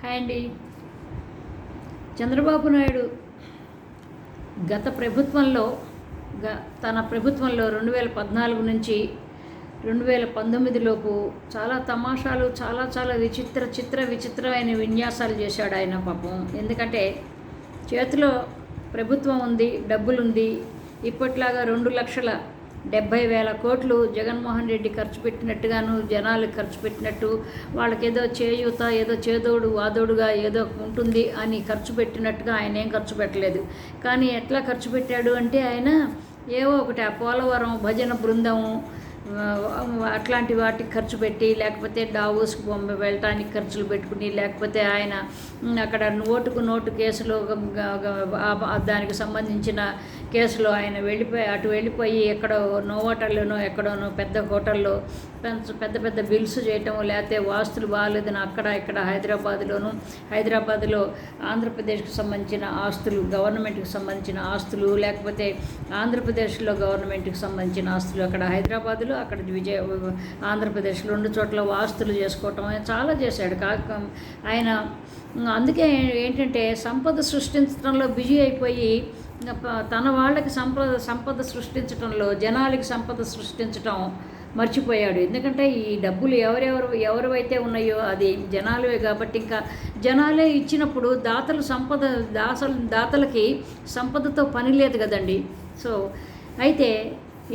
Hi అండి. చంద్రబాబు నాయుడు గత ప్రభుత్వంలో గ తన ప్రభుత్వంలో రెండు వేల పద్నాలుగు నుంచి రెండు వేల పంతొమ్మిదిలోపు చాలా తమాషాలు చాలా చాలా విచిత్ర చిత్ర విచిత్రమైన విన్యాసాలు చేశాడు ఆయన పాపం. ఎందుకంటే చేతిలో ప్రభుత్వం ఉంది డబ్బులుంది ఇప్పట్లాగా రెండు లక్షల డెబ్బై వేల కోట్లు జగన్మోహన్ రెడ్డి ఖర్చు పెట్టినట్టుగాను జనాలు ఖర్చు పెట్టినట్టు వాళ్ళకి ఏదో చేయూత ఏదో చేదోడు వాదోడుగా ఏదో ఉంటుంది అని ఖర్చు పెట్టినట్టుగా ఆయన ఏం ఖర్చు పెట్టలేదు. కానీ ఎట్లా ఖర్చు పెట్టాడు అంటే ఆయన ఏవో ఒకటి ఆ పోలవరం భజన బృందం అట్లాంటి వాటికి ఖర్చు పెట్టి లేకపోతే డావోస్కి బొమ్మ వెళ్ళటానికి ఖర్చులు పెట్టుకుని లేకపోతే ఆయన అక్కడ నోటుకు నోటు కేసులో దానికి సంబంధించిన కేసులో ఆయన వెళ్ళిపోయి అటు వెళ్ళిపోయి ఎక్కడో నోవాటల్లోనో ఎక్కడోనో పెద్ద హోటల్లో పెద్ద పెద్ద పెద్ద బిల్స్ చేయటం లేకపోతే వాస్తులు బాగాలేదని అక్కడ ఇక్కడ హైదరాబాద్లోను హైదరాబాద్లో ఆంధ్రప్రదేశ్కి సంబంధించిన ఆస్తులు గవర్నమెంట్కి సంబంధించిన ఆస్తులు లేకపోతే ఆంధ్రప్రదేశ్లో గవర్నమెంట్కి సంబంధించిన ఆస్తులు అక్కడ హైదరాబాద్లో అక్కడ విజయ ఆంధ్రప్రదేశ్లో రెండు చోట్ల వాస్తులు చేసుకోవటం చాలా చేశాడు. కాక ఆయన అందుకే ఏంటంటే సంపద సృష్టించడంలో బిజీ అయిపోయి తన వాళ్ళకి సంపద సంపద సృష్టించడంలో జనాలకి సంపద సృష్టించటం మర్చిపోయాడు. ఎందుకంటే ఈ డబ్బులు ఎవరెవరు ఎవరివైతే ఉన్నాయో అది జనాలే కాబట్టి ఇంకా జనాలే ఇచ్చినప్పుడు దాతలు సంపద దాసలు దాతలకి సంపదతో పని లేదు కదండి. సో అయితే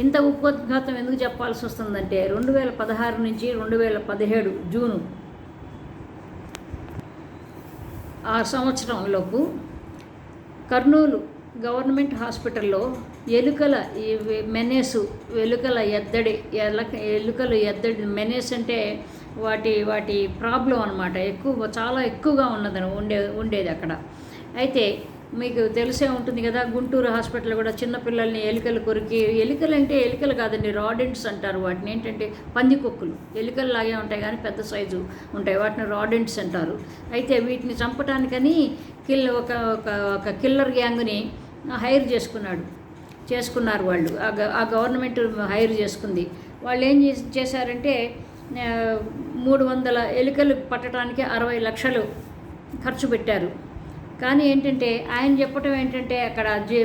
ఇంత ఉపోద్ఘాతం ఎందుకు చెప్పాల్సి వస్తుందంటే రెండు వేల పదహారు నుంచి రెండు వేల పదిహేడు జూను. ఆ సంవత్సరంలోపు కర్నూలు గవర్నమెంట్ హాస్పిటల్లో ఎలుకల మెనేసు ఎలుకల ఎద్దడి ఎలక ఎలుకలు ఎద్దడి మెనేస్ అంటే వాటి వాటి ప్రాబ్లం అనమాట ఎక్కువ చాలా ఎక్కువగా ఉన్నదని ఉండే ఉండేది అక్కడ. అయితే మీకు తెలిసే ఉంటుంది కదా గుంటూరు హాస్పిటల్ కూడా చిన్నపిల్లల్ని ఎలుకలు కొరికి ఎలికలు అంటే ఎలుకలు కాదండి రాడెంట్స్ అంటారు వాటిని. ఏంటంటే పంది కుక్కలు ఎలుకలు లాగే ఉంటాయి కానీ పెద్ద సైజు ఉంటాయి వాటిని రాడెంట్స్ అంటారు. అయితే వీటిని చంపటానికని కిల్ ఒక ఒక ఒక కిల్లర్ గ్యాంగ్ని హైర్ చేసుకున్నాడు. చేసుకున్నారు వాళ్ళు. ఆ గ- ఆ గవర్నమెంట్ హైర్ చేసుకుంది. వాళ్ళు ఏం చేశారంటే మూడు వందల ఎలుకలు పట్టడానికి అరవై లక్షలు ఖర్చు పెట్టారు. కానీ ఏంటంటే ఆయన చెప్పటం ఏంటంటే అక్కడ జే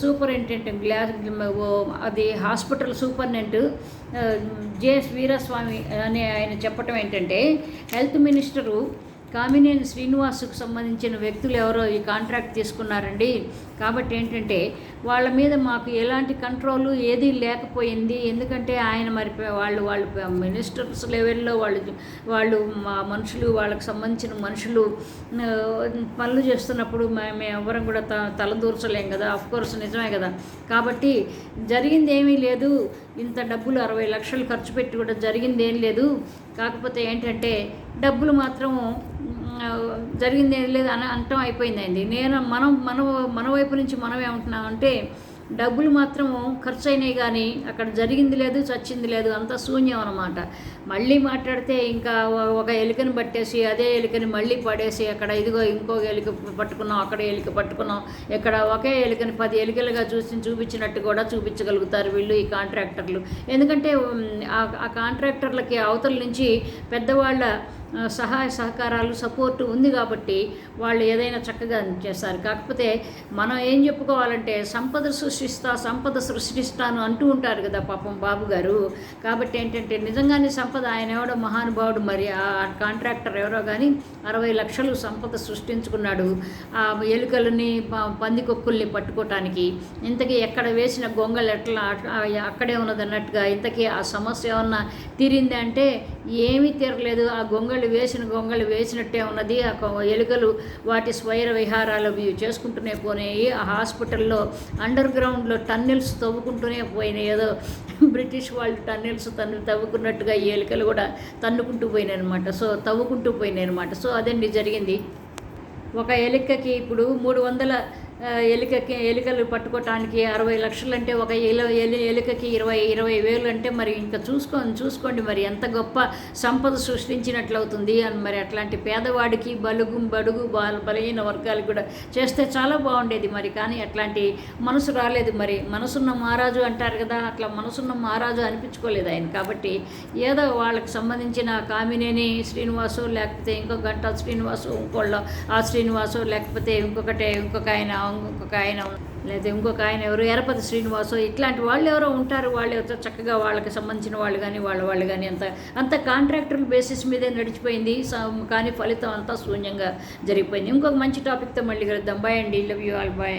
సూపరింటెండెంట్ గ్లాస్ ఓ అది హాస్పిటల్ సూపరింటెండెంట్ జేఎస్ వీరస్వామి అనే ఆయన చెప్పటం ఏంటంటే హెల్త్ మినిస్టరు కామినేని శ్రీనివాసుకు సంబంధించిన వ్యక్తులు ఎవరో ఈ కాంట్రాక్ట్ తీసుకున్నారండి. కాబట్టి ఏంటంటే వాళ్ళ మీద మాకు ఎలాంటి కంట్రోల్ ఏదీ లేకపోయింది. ఎందుకంటే ఆయన మరి వాళ్ళు వాళ్ళు మినిస్టర్స్ లెవెల్లో వాళ్ళు వాళ్ళు మా మనుషులు వాళ్ళకి సంబంధించిన మనుషులు పనులు చేస్తున్నప్పుడు మేము ఎవరం కూడా త తలదూర్చలేం కదా. అఫ్ కోర్స్ నిజమే కదా. కాబట్టి జరిగింది ఏమీ లేదు. ఇంత డబ్బులు అరవై లక్షలు ఖర్చు పెట్టి కూడా జరిగింది ఏం లేదు. కాకపోతే ఏంటంటే డబ్బులు మాత్రం జరిగింది లేదు అని అంటం అయిపోయిందండి. నేను మనం మన మన వైపు నుంచి మనం ఏమంటున్నాం అంటే డబ్బులు మాత్రం ఖర్చు అయినాయి కానీ అక్కడ జరిగింది లేదు చచ్చింది లేదు అంతా శూన్యం అనమాట మళ్ళీ మాట్లాడితే ఇంకా ఒక ఎలుకని పట్టేసి అదే ఎలుకని మళ్ళీ పడేసి అక్కడ ఇదిగో ఇంకో ఎలుక పట్టుకున్నాం అక్కడ ఎలుక పట్టుకున్నాం ఇక్కడ ఒకే ఎలుకని పది ఎలుకలుగా చూసి చూపించినట్టు కూడా చూపించగలుగుతారు వీళ్ళు ఈ కాంట్రాక్టర్లు. ఎందుకంటే ఆ ఆ కాంట్రాక్టర్లకి అవతల నుంచి పెద్దవాళ్ళ సహాయ సహకారాలు సపోర్ట్ ఉంది కాబట్టి వాళ్ళు ఏదైనా చక్కగా చేస్తారు. కాకపోతే మనం ఏం చెప్పుకోవాలంటే సంపద సృష్టిస్తా సంపద సృష్టిస్తాను అంటూ ఉంటారు కదా పాపం బాబు గారు. కాబట్టి ఏంటంటే నిజంగానే సంపద ఆయన ఎవడో మహానుభావుడు మరి ఆ కాంట్రాక్టర్ ఎవరో కానీ అరవై లక్షలు సంపద సృష్టించుకున్నాడు. ఆ ఎలుకలని ప- పందికొక్కుల్ని పట్టుకోవటానికి ఇంతకీ ఎక్కడ వేసిన గొంగలు ఎట్లా అక్కడే ఉన్నదన్నట్టుగా ఇంతకీ ఆ సమస్య ఏమన్నా తీరింది అంటే ఏమీ తీరలేదు. ఆ గొంగళి వేసిన గొంగళ్ళు వేసినట్టే ఉన్నది. ఆ ఎలుకలు వాటి స్వైర విహారాలు చేసుకుంటూనే పోయినాయి ఆ హాస్పిటల్లో అండర్ గ్రౌండ్లో టన్నెల్స్ తవ్వుకుంటూనే పోయినాయి. ఏదో బ్రిటిష్ వాళ్ళు టన్నెల్స్ తన్ను తవ్వుకున్నట్టుగా ఈ ఎలుకలు కూడా తన్నుకుంటూ పోయినాయి అనమాట సో తవ్వుకుంటూ పోయినాయి అనమాట సో అదండి జరిగింది. ఒక ఎలుకకి ఇప్పుడు మూడు వందల ఎలుకకి ఎలుకలు పట్టుకోవటానికి అరవై లక్షలు అంటే ఒక ఎలు ఎలి ఎలుకకి ఇరవై ఇరవై వేలు అంటే మరి ఇంకా చూసుకొని చూసుకోండి మరి ఎంత గొప్ప సంపద సృష్టించినట్లు అవుతుంది అని మరి అట్లాంటి పేదవాడికి బలుగు బడుగు బాల బలహీన వర్గాలు కూడా చేస్తే చాలా బాగుండేది మరి. కానీ అట్లాంటి మనసు రాలేదు మరి. మనసున్న మహారాజు అంటారు కదా అట్లా మనసున్న మహారాజు అనిపించుకోలేదు ఆయన. కాబట్టి ఏదో వాళ్ళకి సంబంధించిన కామినేని శ్రీనివాసు లేకపోతే ఇంకో గంట శ్రీనివాసు ఇంకోళ్ళ ఆ శ్రీనివాసు లేకపోతే ఇంకొకటే ఇంకొక ఆయన ఇంకొక ఆయన లేదా ఇంకొక ఆయన ఎవరు? ఎరపతి శ్రీనివాసో? ఇట్లాంటి వాళ్ళు ఎవరో ఉంటారు. వాళ్ళు ఎవరో చక్కగా వాళ్ళకి సంబంధించిన వాళ్ళు కానీ వాళ్ళ వాళ్ళు కానీ అంత అంత కాంట్రాక్టుల బేసిస్ మీదే నడిచిపోయింది. కానీ ఫలితం అంతా శూన్యంగా జరిగిపోయింది. ఇంకొక మంచి టాపిక్తో మళ్ళీ కలుద్దాం. బాయ్ అండి. Love you all bye